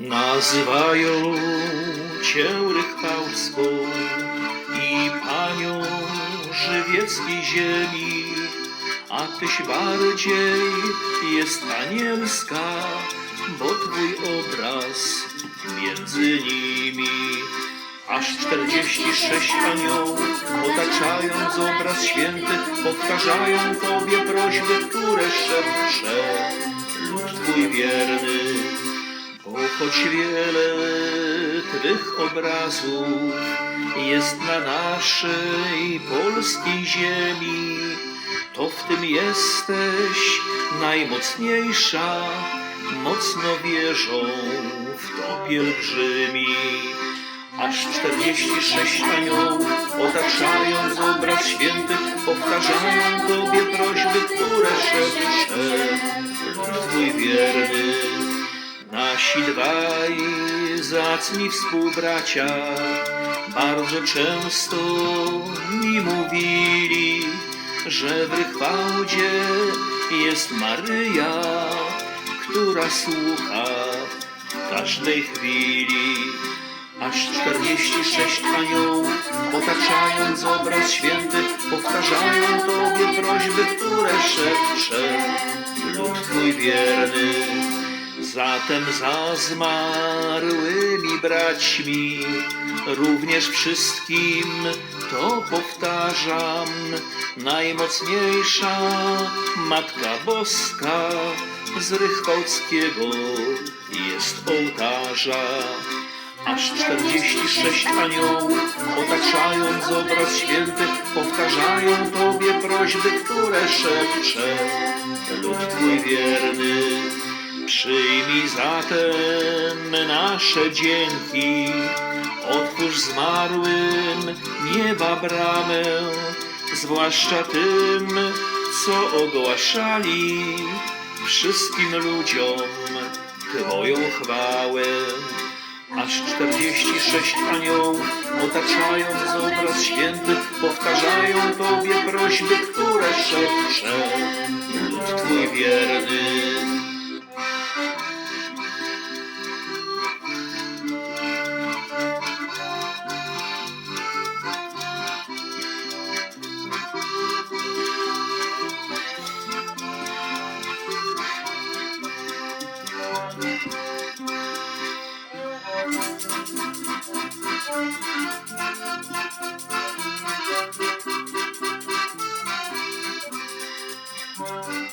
Nazywają cię rychwałską i panią żywieckiej ziemi, a tyś bardziej jest anielska, bo twój obraz między nimi. Aż czterdzieści sześć aniołów, otaczając obraz święty, powtarzają Tobie prośby, które szepcze lud Twój wierny. Choć wiele Twych obrazów jest na naszej polskiej ziemi, to w tym jesteś najmocniejsza, mocno wierzą w to pielgrzymi. Aż czterdzieści sześć aniołów, otaczając obraz święty, powtarzają Tobie prośby, które szepcze lud Twój wierny. Nasi dwaj zacni współbracia bardzo często mi mówili, że w Rychwałdzie jest Maryja, która słucha każdej chwili. Aż czterdzieści sześć aniołów, otaczając obraz święty, powtarzają Tobie prośby, które szepcze lud Twój wierny. Zatem za zmarłymi braćmi, również wszystkim to powtarzam, najmocniejsza Matka Boska z Rychwałckiego jest ołtarza. Aż czterdzieści sześć aniołów, otaczając obraz święty, powtarzają Tobie prośby, które szepcze lud Twój wierny. Przyjmij zatem nasze dzięki, otwórz zmarłym nieba bramę, zwłaszcza tym, co ogłaszali wszystkim ludziom Twoją chwałę. Aż czterdzieści sześć aniołów, otaczając obraz święty, powtarzają Tobie prośby, które szepcze lud Twój wierny. Thank you.